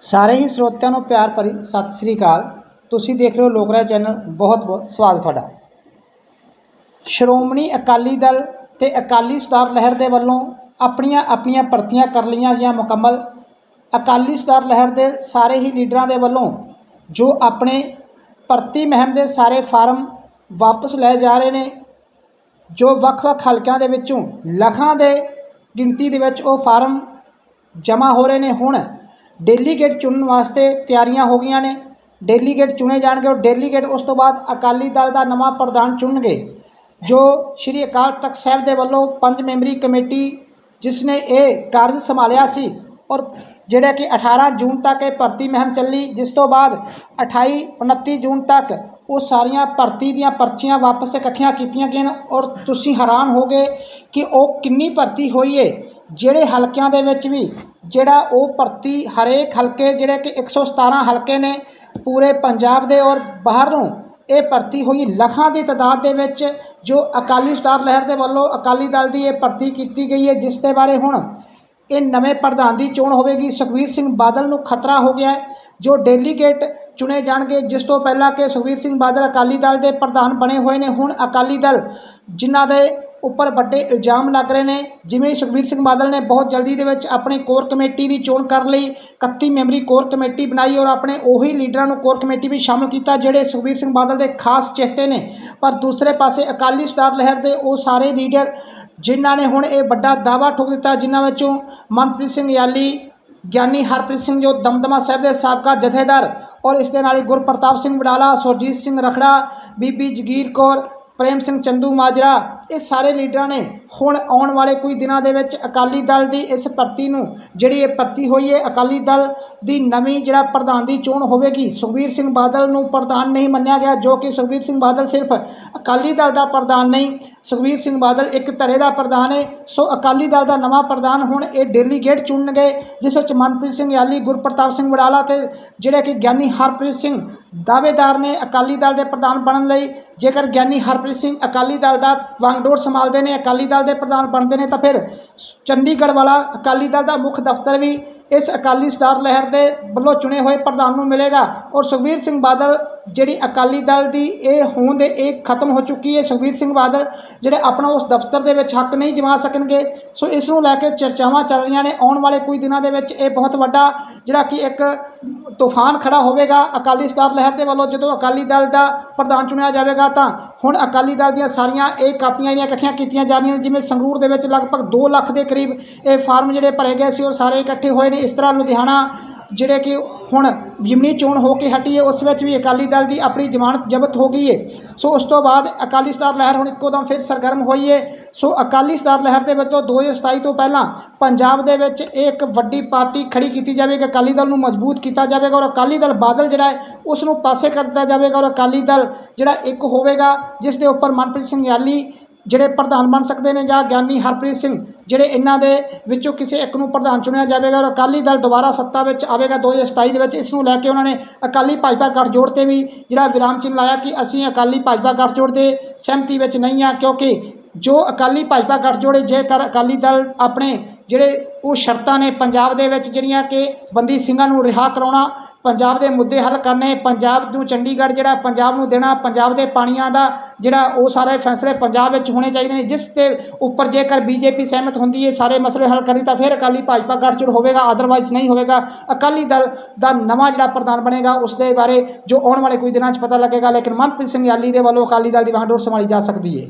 ਸਾਰੇ ਹੀ ਸਰੋਤਿਆਂ ਨੂੰ ਪਿਆਰ ਭਰੀ ਸਤਿ ਸ੍ਰੀ ਅਕਾਲ। ਤੁਸੀਂ ਦੇਖ ਰਹੇ ਹੋ ਲੋਕਰਾ ਚੈਨਲ। ਬਹੁਤ ਬਹੁਤ ਸਵਾਗਤ ਤੁਹਾਡਾ। ਸ਼੍ਰੋਮਣੀ ਅਕਾਲੀ ਦਲ ਤੇ ਅਕਾਲੀ ਸੁਧਾਰ ਲਹਿਰ ਦੇ ਵੱਲੋਂ ਆਪਣੀਆਂ ਆਪਣੀਆਂ ਭਰਤੀਆਂ ਕਰ ਲਈਆਂ ਗਈਆਂ ਮੁਕੰਮਲ। ਅਕਾਲੀ ਸੁਧਾਰ ਲਹਿਰ ਦੇ ਸਾਰੇ ਹੀ ਲੀਡਰਾਂ ਦੇ ਵੱਲੋਂ ਜੋ ਆਪਣੇ ਭਰਤੀ ਮਹਿਮ ਦੇ ਸਾਰੇ ਫਾਰਮ ਵਾਪਸ ਲੈ ਜਾ ਰਹੇ ਨੇ, ਜੋ ਵੱਖ-ਵੱਖ ਹਲਕਿਆਂ ਦੇ ਵਿੱਚੋਂ ਲੱਖਾਂ ਦੇ ਗਿਣਤੀ ਦੇ ਵਿੱਚ ਉਹ ਫਾਰਮ ਜਮ੍ਹਾਂ ਹੋ ਰਹੇ ਨੇ ਹੁਣ। ਡੈਲੀਗੇਟ ਚੁਣਨ ਵਾਸਤੇ ਤਿਆਰੀਆਂ ਹੋ ਗਈਆਂ ਨੇ। ਡੈਲੀਗੇਟ ਚੁਣੇ ਜਾਣਗੇ ਔਰ ਡੈਲੀਗੇਟ ਉਸ ਤੋਂ ਬਾਅਦ ਅਕਾਲੀ ਦਲ ਦਾ ਨਵਾਂ ਪ੍ਰਧਾਨ ਚੁਣਨਗੇ, ਜੋ ਸ਼੍ਰੀ ਅਕਾਲ ਤਖਤ ਸਾਹਿਬ ਦੇ ਵੱਲੋਂ ਪੰਜ ਮੈਂਬਰੀ ਕਮੇਟੀ ਜਿਸ ਨੇ ਇਹ ਕਾਰਜ ਸੰਭਾਲਿਆ ਸੀ ਔਰ ਜਿਹੜਾ ਕਿ 18 ਜੂਨ ਤੱਕ ਇਹ ਭਰਤੀ ਮਹਿਮ ਚੱਲੀ, ਜਿਸ ਤੋਂ ਬਾਅਦ 28 29 ਜੂਨ ਤੱਕ ਉਹ ਸਾਰੀਆਂ ਭਰਤੀ ਦੀਆਂ ਪਰਚੀਆਂ ਵਾਪਸ ਇਕੱਠੀਆਂ ਕੀਤੀਆਂ ਗਈਆਂ ਔਰ ਤੁਸੀਂ ਹੈਰਾਨ ਹੋਗੇ ਕਿ ਉਹ ਕਿੰਨੀ ਭਰਤੀ ਹੋਈ ਏ। ਜਿਹੜੇ ਹਲਕਿਆਂ ਦੇ ਵਿੱਚ ਵੀ, ਜਿਹੜਾ ਉਹ ਭਰਤੀ ਹਰੇਕ ਹਲਕੇ ਜਿਹੜੇ ਕਿ 117 ਹਲਕੇ ਨੇ ਪੂਰੇ ਪੰਜਾਬ ਦੇ ਔਰ ਬਾਹਰੋਂ, ਇਹ ਭਰਤੀ ਹੋਈ ਲੱਖਾਂ ਦੀ ਤਾਦਾਦ ਦੇ ਵਿੱਚ, ਜੋ ਅਕਾਲੀ ਸੁਧਾਰ ਲਹਿਰ ਦੇ ਵੱਲੋਂ ਅਕਾਲੀ ਦਲ ਦੀ ਇਹ ਭਰਤੀ ਕੀਤੀ ਗਈ ਹੈ, ਜਿਸ ਦੇ ਬਾਰੇ ਹੁਣ ਇਹ ਨਵੇਂ ਪ੍ਰਧਾਨ ਦੀ ਚੋਣ ਹੋਵੇਗੀ। ਸੁਖਬੀਰ ਸਿੰਘ ਬਾਦਲ ਨੂੰ ਖਤਰਾ ਹੋ ਗਿਆ ਜੋ ਡੈਲੀਗੇਟ ਚੁਣੇ ਜਾਣਗੇ, ਜਿਸ ਤੋਂ ਪਹਿਲਾਂ ਕਿ ਸੁਖਬੀਰ ਸਿੰਘ ਬਾਦਲ ਅਕਾਲੀ ਦਲ ਦੇ ਪ੍ਰਧਾਨ ਬਣੇ ਹੋਏ ਨੇ। ਹੁਣ ਅਕਾਲੀ ਦਲ ਜਿਨ੍ਹਾਂ ਦੇ ਉੱਪਰ ਵੱਡੇ ਇਲਜ਼ਾਮ ਲੱਗ ਰਹੇ ਨੇ। ਜਿਵੇਂ ਸੁਖਬੀਰ ਸਿੰਘ ਬਾਦਲ ਨੇ ਬਹੁਤ ਜਲਦੀ ਦੇ ਵਿੱਚ ਆਪਣੀ ਕੋਰ ਕਮੇਟੀ ਦੀ ਚੋਣ ਕਰਨ ਲਈ 31 ਮੈਂਬਰੀ ਕੋਰ ਕਮੇਟੀ ਬਣਾਈ ਔਰ ਆਪਣੇ ਉਹੀ ਲੀਡਰਾਂ ਨੂੰ ਕੋਰ ਕਮੇਟੀ ਵਿੱਚ ਸ਼ਾਮਲ ਕੀਤਾ, ਜਿਹੜੇ ਸੁਖਬੀਰ ਸਿੰਘ ਬਾਦਲ ਦੇ ਖਾਸ ਚਹਤੇ ਨੇ। ਪਰ ਦੂਸਰੇ ਪਾਸੇ ਅਕਾਲੀ ਸੁਧਾਰ ਲਹਿਰ ਦੇ ਉਹ ਸਾਰੇ ਲੀਡਰ, ਜਿਨ੍ਹਾਂ ਨੇ ਹੁਣ ਇਹ ਵੱਡਾ ਦਾਅਵਾ ਠੋਕ ਦਿੱਤਾ, ਜਿਨ੍ਹਾਂ ਵਿੱਚੋਂ ਮਨਪ੍ਰੀਤ ਸਿੰਘ ਯਾਲੀ, ਗਿਆਨੀ ਹਰਪ੍ਰੀਤ ਸਿੰਘ ਜੋ ਦਮਦਮਾ ਸਾਹਿਬ ਦੇ ਸਾਬਕਾ ਜਥੇਦਾਰ ਔਰ ਇਸ ਦੇ ਨਾਲ ਹੀ ਗੁਰਪ੍ਰਤਾਪ ਸਿੰਘ ਵਡਾਲਾ, ਸੁਰਜੀਤ ਸਿੰਘ ਰਖੜਾ, ਬੀਬੀ ਜਗੀਰ ਕੌਰ, ਪ੍ਰੇਮ ਸਿੰਘ ਚੰਦੂ ਮਾਜਰਾ ਇਹ ਸਾਰੇ ਲੀਡਰਾਂ ਨੇ ਹੁਣ ਆਉਣ ਵਾਲੇ ਕੁਝ ਦਿਨਾਂ ਦੇ ਵਿੱਚ ਅਕਾਲੀ ਦਲ ਦੀ ਇਸ ਭਰਤੀ ਨੂੰ ਜਿਹੜੀ ਇਹ ਭਰਤੀ ਹੋਈ ਹੈ, ਅਕਾਲੀ ਦਲ ਦੀ ਨਵੀਂ ਜਿਹੜਾ ਪ੍ਰਧਾਨ ਦੀ ਚੋਣ ਹੋਵੇਗੀ, ਸੁਖਬੀਰ ਸਿੰਘ ਬਾਦਲ ਨੂੰ ਪ੍ਰਧਾਨ ਨਹੀਂ ਮੰਨਿਆ ਗਿਆ, ਜੋ ਕਿ ਸੁਖਬੀਰ ਸਿੰਘ ਬਾਦਲ ਸਿਰਫ ਅਕਾਲੀ ਦਲ ਦਾ ਪ੍ਰਧਾਨ ਨਹੀਂ, ਸੁਖਬੀਰ ਸਿੰਘ ਬਾਦਲ ਇੱਕ ਧੜੇ ਦਾ ਪ੍ਰਧਾਨ ਹੈ, ਸੋ ਅਕਾਲੀ ਦਲ ਦਾ ਨਵਾਂ ਪ੍ਰਧਾਨ ਹੁਣ ਇਹ ਡੈਲੀਗੇਟ ਚੁਣਨਗੇ, ਜਿਸ ਵਿੱਚ ਮਨਪ੍ਰੀਤ ਸਿੰਘ ਯਾਲੀ, ਗੁਰਪ੍ਰਤਾਪ ਸਿੰਘ ਵਡਾਲਾ ਤੇ ਜਿਹੜੇ ਕਿ ਗਿਆਨੀ ਹਰਪ੍ਰੀਤ ਸਿੰਘ ਦਾਅਵੇਦਾਰ ਨੇ ਅਕਾਲੀ ਦਲ ਦੇ ਪ੍ਰਧਾਨ ਬਣਨ ਲਈ, ਜੇਕਰ ਗਿਆਨੀ ਹਰਪ੍ਰੀਤ ਸਿੰਘ ਅਕਾਲੀ ਦਲ ਦਾ ਵਾਂਗਡੋਰ ਸੰਭਾਲਦੇ ਨੇ, ਅਕਾਲੀ ਦਲ ਦੇ ਪ੍ਰਧਾਨ ਬਣਦੇ ਨੇ ਤਾਂ ਫਿਰ ਚੰਡੀਗੜ੍ਹ ਵਾਲਾ ਅਕਾਲੀ ਦਲ ਦਾ ਮੁੱਖ ਦਫ਼ਤਰ ਵੀ ਇਸ ਅਕਾਲੀ ਸਟਾਰ ਲਹਿਰ ਦੇ ਵੱਲੋਂ ਚੁਣੇ ਹੋਏ ਪ੍ਰਧਾਨ ਨੂੰ ਮਿਲੇਗਾ। ਔਰ ਸੁਖਬੀਰ ਸਿੰਘ ਬਾਦਲ ਜਿਹੜੀ ਅਕਾਲੀ ਦਲ ਦੀ ਇਹ ਹੋਂਦ ਇਹ ਖਤਮ ਹੋ ਚੁੱਕੀ ਹੈ, ਸੁਖਬੀਰ ਸਿੰਘ ਬਾਦਲ, ਜਿਹੜੇ ਆਪਣਾ ਉਸ ਦਫ਼ਤਰ ਦੇ ਵਿੱਚ ਹੱਕ ਨਹੀਂ ਜਮਾ ਸਕਣਗੇ। ਸੋ ਇਸ ਨੂੰ ਲੈ ਕੇ ਚਰਚਾਵਾਂ ਚੱਲ ਰਹੀਆਂ ਨੇ। ਆਉਣ ਵਾਲੇ ਕੁਝ ਦਿਨਾਂ ਦੇ ਵਿੱਚ ਇਹ ਬਹੁਤ ਵੱਡਾ ਜਿਹੜਾ ਕਿ ਇੱਕ ਤੂਫਾਨ ਖੜਾ ਹੋਵੇਗਾ ਅਕਾਲੀ ਸੁਧਾਰ ਲਹਿਰ ਦੇ ਵੱਲੋਂ। ਜਦੋਂ ਅਕਾਲੀ ਦਲ ਦਾ ਪ੍ਰਧਾਨ ਚੁਣਿਆ ਜਾਵੇਗਾ ਤਾਂ ਹੁਣ ਅਕਾਲੀ ਦਲ ਦੀਆਂ ਸਾਰੀਆਂ ਇਹ ਕਾਪੀਆਂ ਜਿਹੜੀਆਂ ਇਕੱਠੀਆਂ ਕੀਤੀਆਂ ਜਾ ਰਹੀਆਂ ਨੇ, ਜਿਵੇਂ ਸੰਗਰੂਰ ਦੇ ਵਿੱਚ ਲਗਭਗ 2 ਲੱਖ ਦੇ ਕਰੀਬ ਇਹ ਫਾਰਮ ਜਿਹੜੇ ਭਰੇ ਗਏ ਸੀ, ਉਹ ਸਾਰੇ ਇਕੱਠੇ ਹੋਏ ਨੇ। ਇਸ ਤਰ੍ਹਾਂ ਲੁਧਿਆਣਾ ਜਿਹੜੇ ਕਿ ਹੁਣ ਜਿਮਨੀ ਚੋਣ ਹੋ ਕੇ ਹਟੀ ਹੈ, ਉਸ ਵਿੱਚ ਵੀ ਅਕਾਲੀ ਦਲ ਦੀ ਆਪਣੀ ਜ਼ਮਾਨਤ ਜ਼ਬਤ ਹੋ ਗਈ ਹੈ ਸੋ ਉਸ ਤੋਂ ਬਾਅਦ ਅਕਾਲੀ ਸਤਾਰ ਲਹਿਰ ਹੁਣ ਇੱਕੋ ਦਮ ਫਿਰ ਸਰਗਰਮ ਹੋਈ ਹੈ ਸੋ ਅਕਾਲੀ ਸਤਾਰ ਲਹਿਰ ਦੇ ਵਿੱਚੋਂ 2027 ਤੋਂ ਪਹਿਲਾਂ ਪੰਜਾਬ ਦੇ ਵਿੱਚ ਇਹ ਇੱਕ ਵੱਡੀ ਪਾਰਟੀ ਖੜੀ ਕੀਤੀ ਜਾਵੇਗੀ, ਅਕਾਲੀ ਦਲ ਨੂੰ ਮਜ਼ਬੂਤ ਕੀਤਾ ਜਾਵੇਗਾ ਔਰ ਅਕਾਲੀ ਦਲ ਬਾਦਲ ਜਿਹੜਾ ਹੈ ਉਸ ਨੂੰ ਪਾਸੇ ਕਰ ਦਿੱਤਾ ਜਾਵੇਗਾ ਔਰ ਅਕਾਲੀ ਦਲ ਜਿਹੜਾ ਇੱਕ ਹੋਵੇਗਾ, ਜਿਸ ਦੇ ਉੱਪਰ ਮਨਪ੍ਰੀਤ ਸਿੰਘ ਯਾਲੀ ਜਿਹੜੇ ਪ੍ਰਧਾਨ ਬਣ ਸਕਦੇ ਨੇ ਜਾਂ ਗਿਆਨੀ ਹਰਪ੍ਰੀਤ ਸਿੰਘ, ਜਿਹੜੇ ਇਹਨਾਂ ਦੇ ਵਿੱਚੋਂ ਕਿਸੇ ਇੱਕ ਨੂੰ ਪ੍ਰਧਾਨ ਚੁਣਿਆ ਜਾਵੇਗਾ ਔਰ ਅਕਾਲੀ ਦਲ ਦੁਬਾਰਾ ਸੱਤਾ ਵਿੱਚ ਆਵੇਗਾ 2027 ਦੇ ਵਿੱਚ, ਇਸ ਨੂੰ ਲੈ ਕੇ ਉਹਨਾਂ ਨੇ ਅਕਾਲੀ ਭਾਜਪਾ ਗੱਠਜੋੜ ਤੇ ਵੀ ਜਿਹੜਾ ਵਿਰਾਮ ਚਿੰਨ੍ਹ ਲਾਇਆ ਕਿ ਅਸੀਂ ਅਕਾਲੀ ਭਾਜਪਾ ਗੱਠਜੋੜ ਦੇ ਸਹਿਮਤੀ ਵਿੱਚ ਨਹੀਂ ਆ ਕਿਉਂਕਿ ਜੋ ਅਕਾਲੀ ਭਾਜਪਾ ਗੱਠਜੋੜ ਜੇਕਰ ਅਕਾਲੀ ਦਲ ਆਪਣੇ ਜਿਹੜੇ ਉਹ ਸ਼ਰਤਾਂ ਨੇ ਪੰਜਾਬ ਦੇ ਵਿੱਚ ਜਿਹੜੀਆਂ ਕਿ ਬੰਦੀ ਸਿੰਘਾਂ ਨੂੰ ਰਿਹਾ ਕਰਾਉਣਾ, ਪੰਜਾਬ ਦੇ ਮੁੱਦੇ ਹੱਲ ਕਰਨੇ, ਪੰਜਾਬ ਨੂੰ ਚੰਡੀਗੜ੍ਹ ਜਿਹੜਾ ਪੰਜਾਬ ਨੂੰ ਦੇਣਾ, ਪੰਜਾਬ ਦੇ ਪਾਣੀਆਂ ਦਾ ਜਿਹੜਾ ਉਹ ਸਾਰੇ ਫੈਸਲੇ ਪੰਜਾਬ ਵਿੱਚ ਹੋਣੇ ਚਾਹੀਦੇ ਨੇ, ਜਿਸ ਦੇ ਉੱਪਰ ਜੇਕਰ ਬੀਜੇਪੀ ਸਹਿਮਤ ਹੁੰਦੀ ਹੈ, ਸਾਰੇ ਮਸਲੇ ਹੱਲ ਕਰਦੀ ਤਾਂ ਫਿਰ ਅਕਾਲੀ ਭਾਜਪਾ ਗੱਠਜੋੜ ਹੋਵੇਗਾ ਅਦਰਵਾਈਜ਼ ਨਹੀਂ ਹੋਵੇਗਾ। ਅਕਾਲੀ ਦਲ ਦਾ ਨਵਾਂ ਜਿਹੜਾ ਪ੍ਰਧਾਨ ਬਣੇਗਾ, ਉਸ ਦੇ ਬਾਰੇ ਜੋ ਆਉਣ ਵਾਲੇ ਕੁਝ ਦਿਨਾਂ 'ਚ ਪਤਾ ਲੱਗੇਗਾ, ਲੇਕਿਨ ਮਨਪ੍ਰੀਤ ਸਿੰਘ ਯਾਲੀ ਦੇ ਵੱਲੋਂ ਅਕਾਲੀ ਦਲ ਦੀ ਵਾਂਡੋਰ ਸੰਭਾਲੀ ਜਾ ਸਕਦੀ ਹੈ।